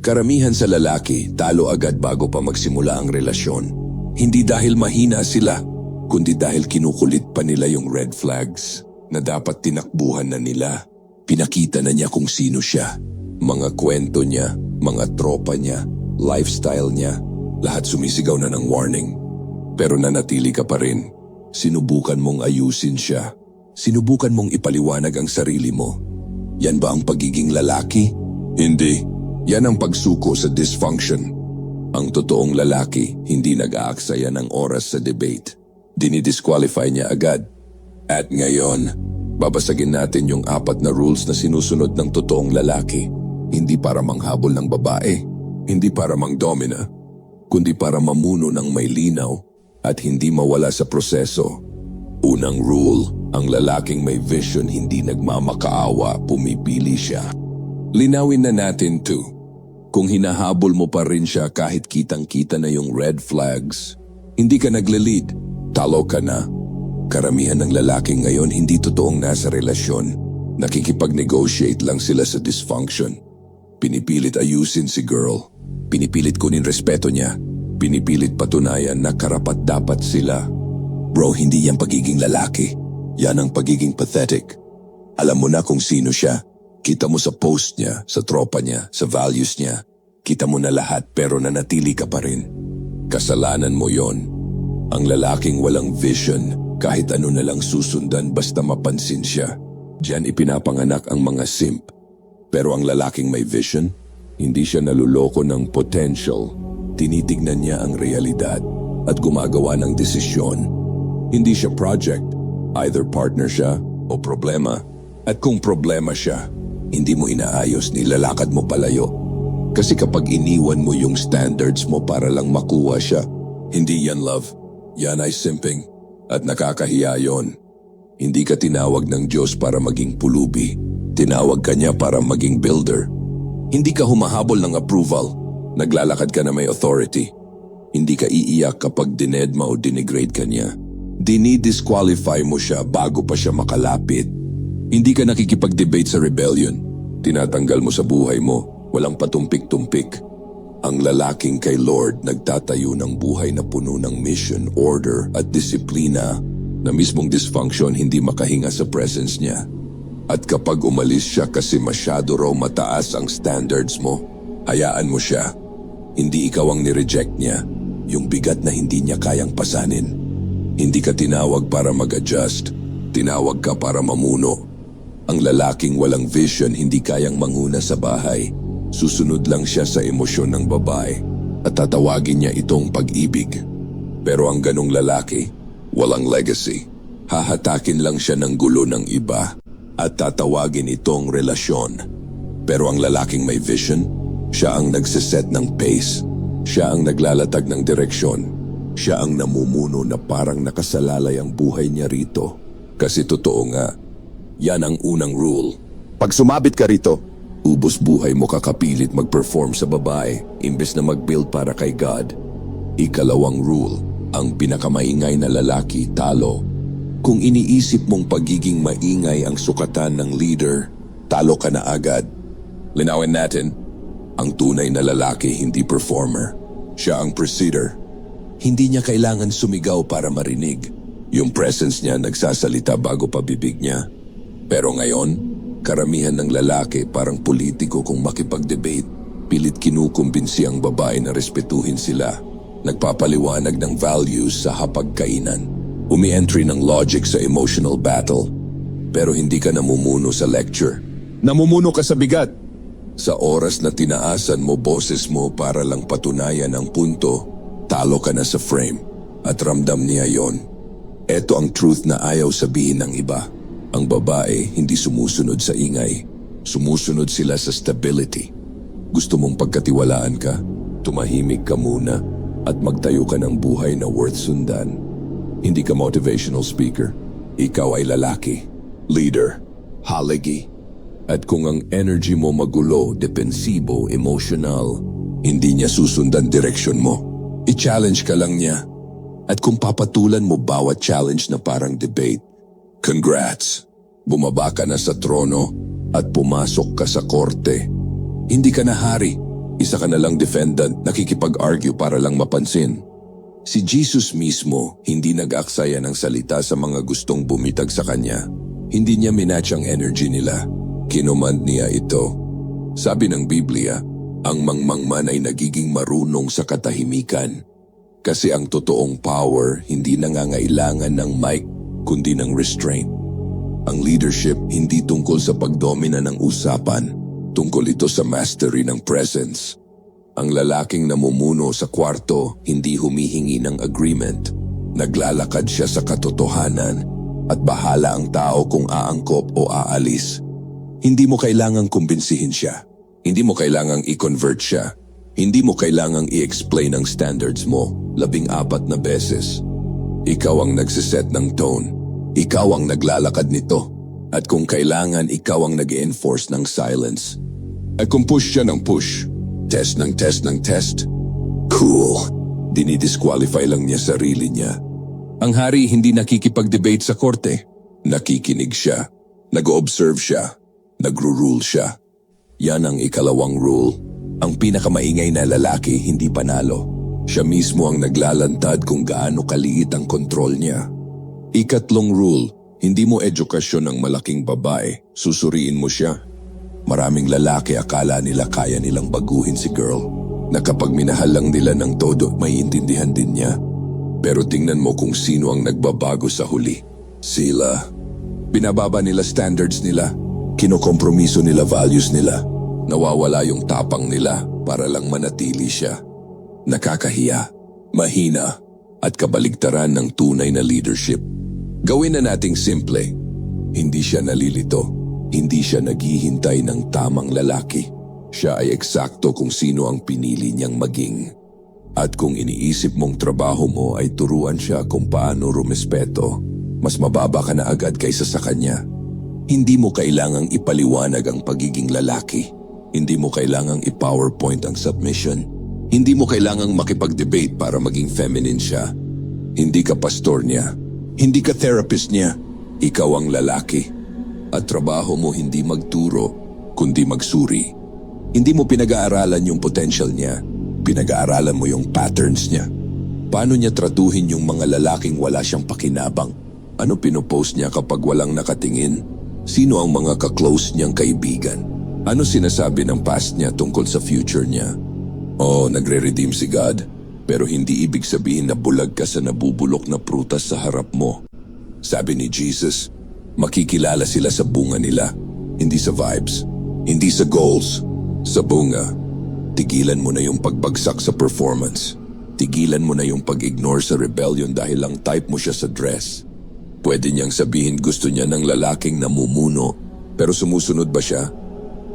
Karamihan sa lalaki, talo agad bago pa magsimula ang relasyon. Hindi dahil mahina sila, kundi dahil kinukulit pa nila yung red flags na dapat tinakbuhan na nila. Pinakita na niya kung sino siya. Mga kwento niya, mga tropa niya, lifestyle niya, lahat sumisigaw na ng warning. Pero nanatili ka pa rin. Sinubukan mong ayusin siya. Sinubukan mong ipaliwanag ang sarili mo. Yan ba ang pagiging lalaki? Hindi. Yan ang pagsuko sa dysfunction. Ang totoong lalaki hindi nag-aaksaya ng oras sa debate. Dinidisqualify niya agad. At ngayon, babasagin natin yung apat na rules na sinusunod ng totoong lalaki. Hindi para manghabol ng babae, hindi para mangdomina, kundi para mamuno ng may linaw at hindi mawala sa proseso. Unang rule, ang lalaking may vision hindi nagmamakaawa, pumipili siya. Linawin na natin to. Kung hinahabol mo pa rin siya kahit kitang-kita na yung red flags, hindi ka nagle-lead, talo ka na. Karamihan ng lalaki ngayon hindi totoong nasa relasyon. Nakikipag-negotiate lang sila sa dysfunction. Pinipilit ayusin si girl. Pinipilit kunin respeto niya. Pinipilit patunayan na karapat dapat sila. Bro, hindi yan pagiging lalaki. Yan ang pagiging pathetic. Alam mo na kung sino siya. Kita mo sa post niya, sa tropa niya, sa values niya. Kita mo na lahat pero nanatili ka pa rin. Kasalanan mo yon. Ang lalaking walang vision, kahit ano na lang susundan basta mapansin siya. Diyan ipinapanganak ang mga simp. Pero ang lalaking may vision, hindi siya naluloko ng potential. Tinitignan niya ang realidad at gumagawa ng desisyon. Hindi siya project, either partner siya o problema. At kung problema siya, hindi mo inaayos nilalakad mo palayo. Kasi kapag iniwan mo yung standards mo para lang makuha siya, hindi yan love. Yan ay simping. At nakakahiya yon. Hindi ka tinawag ng Diyos para maging pulubi. Tinawag ka niya para maging builder. Hindi ka humahabol ng approval. Naglalakad ka na may authority. Hindi ka iiyak kapag dinedma o denigrate ka niya. Dinidisqualify mo siya bago pa siya makalapit. Hindi ka nakikipag-debate sa rebellion. Tinatanggal mo sa buhay mo, walang patumpik-tumpik. Ang lalaking kay Lord nagtatayo ng buhay na puno ng mission, order at disiplina na mismong dysfunction hindi makahinga sa presence niya. At kapag umalis siya kasi masyado raw mataas ang standards mo, hayaan mo siya. Hindi ikaw ang nireject niya, yung bigat na hindi niya kayang pasanin. Hindi ka tinawag para mag-adjust, tinawag ka para mamuno. Ang lalaking walang vision hindi kayang manguna sa bahay. Susunod lang siya sa emosyon ng babae at tatawagin niya itong pag-ibig. Pero ang ganong lalaki, walang legacy. Hahatakin lang siya ng gulo ng iba at tatawagin itong relasyon. Pero ang lalaking may vision, siya ang nagsiset ng pace. Siya ang naglalatag ng direksyon. Siya ang namumuno na parang nakasalalay ang buhay niya rito. Kasi totoo nga, yan ang unang rule. Pag sumabit ka rito, ubos buhay mo kakapilit mag-perform sa babae imbes na mag-build para kay God. Ikalawang rule, ang pinakamaingay na lalaki talo. Kung iniisip mong pagiging maingay ang sukatan ng leader, talo ka na agad. Linawin natin, ang tunay na lalaki hindi performer. Siya ang presider. Hindi niya kailangan sumigaw para marinig. Yung presence niya nagsasalita bago pa bibig niya. Pero ngayon, karamihan ng lalaki parang politiko kung makipag-debate. Pilit kinukumbinsi ang babae na respetuhin sila. Nagpapaliwanag ng values sa hapagkainan. Umi-entry ng logic sa emotional battle. Pero hindi ka namumuno sa lecture. Namumuno ka sa bigat. Sa oras na tinaasan mo boses mo para lang patunayan ang punto, talo ka na sa frame. At ramdam niya yon. Ito ang truth na ayaw sabihin ng iba. Ang babae hindi sumusunod sa ingay. Sumusunod sila sa stability. Gusto mong pagkatiwalaan ka, tumahimik ka muna at magtayo ka ng buhay na worth sundan. Hindi ka motivational speaker. Ikaw ay lalaki, leader, haligi. At kung ang energy mo magulo, depensibo, emotional, hindi niya susundan direksyon mo. I-challenge ka lang niya. At kung papatulan mo bawat challenge na parang debate, congrats! Bumaba ka na sa trono at pumasok ka sa korte. Hindi ka na hari, Isa ka na lang defendant, nakikipag-argue para lang mapansin. Si Jesus mismo hindi nag-aksaya ng salita sa mga gustong bumitag sa kanya. Hindi niya minatch ang energy nila. Kinumand niya ito. Sabi ng Biblia, ang mangmangman ay nagiging marunong sa katahimikan. Kasi ang totoong power hindi nangangailangan ng mic kundi ng restraint. Ang leadership hindi tungkol sa pagdomina ng usapan, tungkol ito sa mastery ng presence. Ang lalaking namumuno sa kwarto hindi humihingi ng agreement. Naglalakad siya sa katotohanan at bahala ang tao kung aangkop o aalis. Hindi mo kailangang kumbinsihin siya. Hindi mo kailangang i-convert siya. Hindi mo kailangang i-explain ang standards mo labing apat na beses. Ikaw ang nagsiset ng tone. Ikaw ang naglalakad nito. At kung kailangan, ikaw ang nag enforce ng silence. At kung push siya ng push, test ng test ng test, cool. Dinidisqualify lang niya sarili niya. Ang hari hindi nakikipag-debate sa korte. Nakikinig siya. Nag-observe siya. Nagro-rule siya. Yan ang ikalawang rule. Ang pinakamaingay na lalaki hindi panalo. Siya mismo ang naglalantad kung gaano kaliit ang kontrol niya. Ikatlong rule, hindi mo edukasyon ng malaking babae, susuriin mo siya. Maraming lalaki akala nila kaya nilang baguhin si girl, na minahal lang nila ng todo, may intindihan din niya. Pero tingnan mo kung sino ang nagbabago sa huli. Sila. Binababa nila standards nila. Kinokompromiso nila values nila. Nawawala yung tapang nila para lang manatili siya. Nakakahiya, mahina, at kabaligtaran ng tunay na leadership. Gawin na nating simple. Hindi siya nalilito. Hindi siya naghihintay ng tamang lalaki. Siya ay eksakto kung sino ang pinili niyang maging. At kung iniisip mong trabaho mo ay turuan siya kung paano rumespeto, mas mababa ka na agad kaysa sa kanya. Hindi mo kailangang ipaliwanag ang pagiging lalaki. Hindi mo kailangang i-powerpoint ang submission. Hindi mo kailangang makipag-debate para maging feminine siya. Hindi ka pastor niya. Hindi ka therapist niya. Ikaw ang lalaki. At trabaho mo hindi magturo, kundi magsuri. Hindi mo pinag-aaralan yung potential niya. Pinag-aaralan mo yung patterns niya. Paano niya tratuhin yung mga lalaking wala siyang pakinabang? Ano pinopost niya kapag walang nakatingin? Sino ang mga kaklose niyang kaibigan? Ano sinasabi ng past niya tungkol sa future niya? Oo, nagre-redeem si God. Pero hindi ibig sabihin na bulag ka sa nabubulok na prutas sa harap mo. Sabi ni Jesus, makikilala sila sa bunga nila, hindi sa vibes, hindi sa goals, sa bunga. Tigilan mo na yung pagbagsak sa performance. Tigilan mo na yung pag-ignore sa rebellion dahil lang type mo siya sa dress. Pwede niyang sabihin gusto niya ng lalaking namumuno, pero sumusunod ba siya?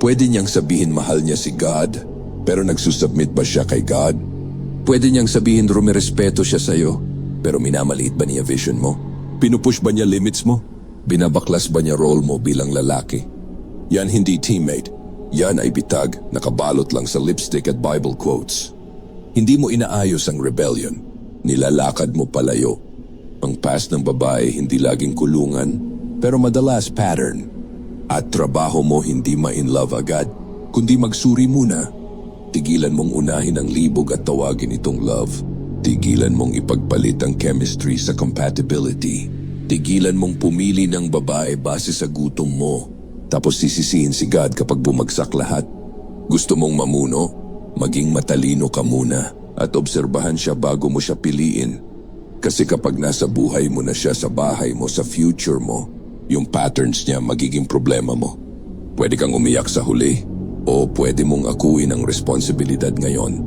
Pwede niyang sabihin mahal niya si God, pero nagsusubmit ba siya kay God? Pwede niyang sabihin rumirespeto siya sa'yo, pero minamaliit ba niya vision mo? Pinupush ba niya limits mo? Binabaklas ba niya role mo bilang lalaki? Yan hindi teammate. Yan ay bitag, nakabalot lang sa lipstick at Bible quotes. Hindi mo inaayos ang rebellion. Nilalakad mo palayo. Ang past ng babae hindi laging kulungan, pero madalas pattern. At trabaho mo hindi ma-in love agad, kundi magsuri muna. Tigilan mong unahin ang libog at tawagin itong love. Tigilan mong ipagpalit ang chemistry sa compatibility. Tigilan mong pumili ng babae base sa gutom mo. Tapos sisisihin si God kapag bumagsak lahat. Gusto mong mamuno? Maging matalino ka muna at obserbahan siya bago mo siya piliin. Kasi kapag nasa buhay mo na siya sa bahay mo, sa future mo, yung patterns niya magiging problema mo. Pwede kang umiyak sa huli o pwede mong akuin ang responsibilidad ngayon.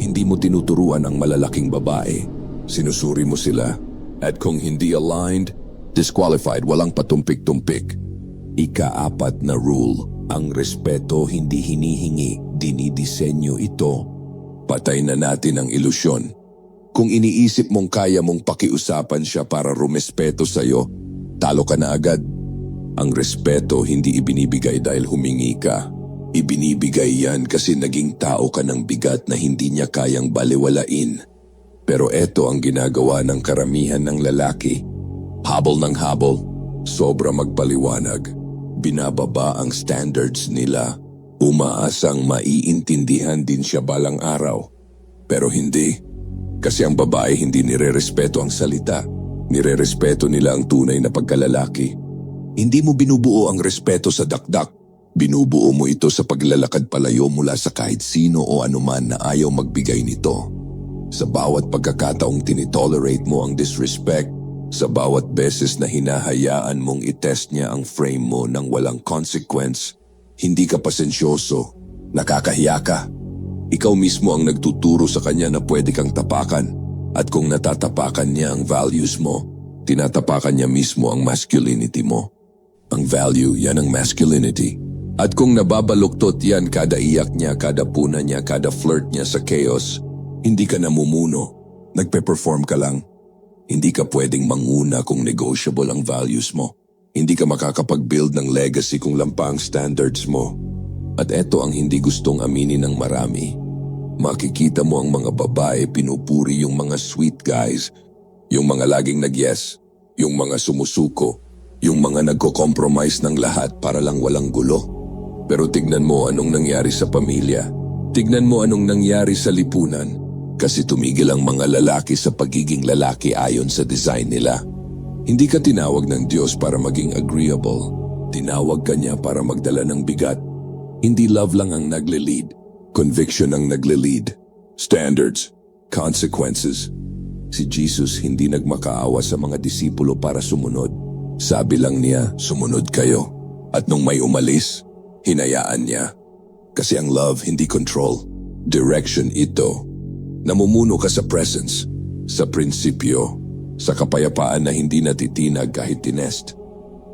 Hindi mo tinuturuan ang malalaking babae. Sinusuri mo sila. At kung hindi aligned, disqualified, walang patumpik-tumpik. Ika-apat na rule, ang respeto hindi hinihingi, dinidisenyo ito. Patay na natin ang ilusyon. Kung iniisip mong kaya mong pakiusapan siya para rumespeto sa'yo, talo ka na agad. Ang respeto hindi ibinibigay dahil humingi ka. Ibinibigay yan kasi naging tao ka ng bigat na hindi niya kayang baliwalain. Pero eto ang ginagawa ng karamihan ng lalaki. Habol ng habol, sobra magpaliwanag. Binababa ang standards nila. Umaasang maiintindihan din siya balang araw. Pero hindi. Kasi ang babae hindi nire-respeto ang salita. Nire-respeto nila ang tunay na pagkalalaki. Hindi mo binubuo ang respeto sa dakdak. Binubuo mo ito sa paglalakad palayo mula sa kahit sino o anuman na ayaw magbigay nito. Sa bawat pagkakataong tinitolerate mo ang disrespect, sa bawat beses na hinahayaan mong itest niya ang frame mo ng walang consequence, hindi ka pasensyoso, nakakahiya ka. Ikaw mismo ang nagtuturo sa kanya na pwede kang tapakan at kung natatapakan niya ang values mo, tinatapakan niya mismo ang masculinity mo. Ang value, yan ang masculinity. At kung nababaluktot yan kada iyak niya, kada puna niya, kada flirt niya sa chaos, hindi ka namumuno. Nagpe-perform ka lang. Hindi ka pwedeng manguna kung negotiable ang values mo. Hindi ka makakapag-build ng legacy kung lampa ang standards mo. At eto ang hindi gustong aminin ng marami. Makikita mo ang mga babae pinupuri yung mga sweet guys, yung mga laging nag-yes, yung mga sumusuko, yung mga nagko-compromise ng lahat para lang walang gulo. Pero tignan mo anong nangyari sa pamilya. Tignan mo anong nangyari sa lipunan. Kasi tumigil ang mga lalaki sa pagiging lalaki ayon sa design nila. Hindi ka tinawag ng Diyos para maging agreeable. Tinawag ka niya para magdala ng bigat. Hindi love lang ang nagle-lead. Conviction ang nagle-lead. Standards. Consequences. Si Jesus hindi nagmakaawa sa mga disipulo para sumunod. Sabi lang niya, sumunod kayo. At nung may umalis, hinayaan niya. Kasi ang love hindi control. Direction ito. Namumuno ka sa presence, sa prinsipyo, sa kapayapaan na hindi natitinag kahit tinest.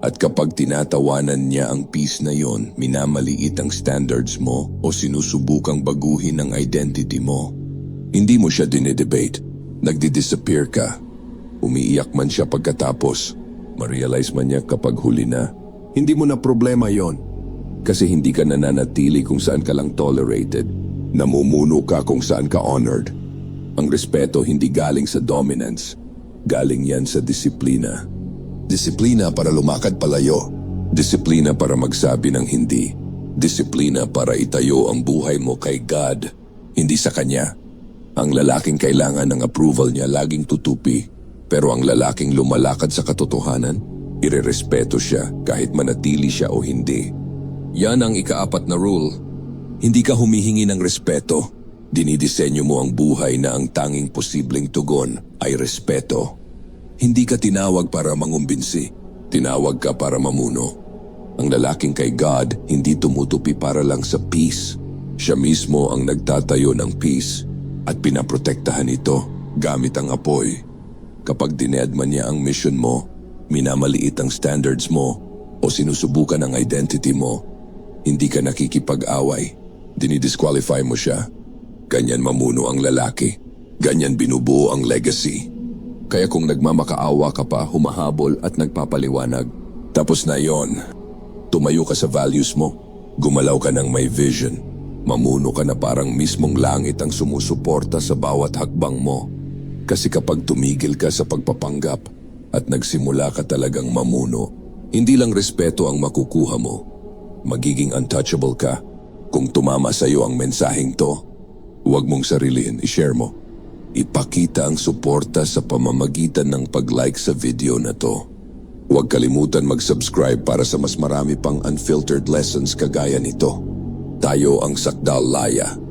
At kapag tinatawanan niya ang peace na yon, minamaliit ang standards mo o sinusubukang baguhin ang identity mo. Hindi mo siya dinedebate. Nagdi-disappear ka. Umiiyak man siya pagkatapos. Marealize man niya kapag huli na. Hindi mo na problema yon. Kasi hindi ka nananatili kung saan ka lang tolerated. Namumuno ka kung saan ka honored. Ang respeto hindi galing sa dominance. Galing yan sa disiplina. Disiplina para lumakad palayo. Disiplina para magsabi ng hindi. Disiplina para itayo ang buhay mo kay God, hindi sa Kanya. Ang lalaking kailangan ng approval niya laging tutupi, pero ang lalaking lumalakad sa katotohanan, irerespeto siya kahit manatili siya o hindi. Yan ang ikaapat na rule. Hindi ka humihingi ng respeto. Dinidisenyo mo ang buhay na ang tanging posibleng tugon ay respeto. Hindi ka tinawag para mangumbinsi. Tinawag ka para mamuno. Ang lalaking kay God hindi tumutupi para lang sa peace. Siya mismo ang nagtatayo ng peace at pinaprotektahan ito gamit ang apoy. Kapag dinedman niya ang mission mo, minamaliit ang standards mo o sinusubukan ang identity mo, hindi ka nakikipag-away. Dinidisqualify mo siya. Ganyan mamuno ang lalaki. Ganyan binubuo ang legacy. Kaya kung nagmamakaawa ka pa, humahabol at nagpapaliwanag, tapos na yon. Tumayo ka sa values mo. Gumalaw ka ng may vision. Mamuno ka na parang mismong langit ang sumusuporta sa bawat hakbang mo. Kasi kapag tumigil ka sa pagpapanggap at nagsimula ka talagang mamuno, hindi lang respeto ang makukuha mo. Magiging untouchable ka. Kung tumama sa iyo ang mensaheng to, huwag mong sarilihin, i-share mo. Ipakita ang suporta sa pamamagitan ng pag-like sa video na to. Huwag kalimutan mag-subscribe para sa mas marami pang unfiltered lessons kagaya nito. Tayo ang Sakdal Laya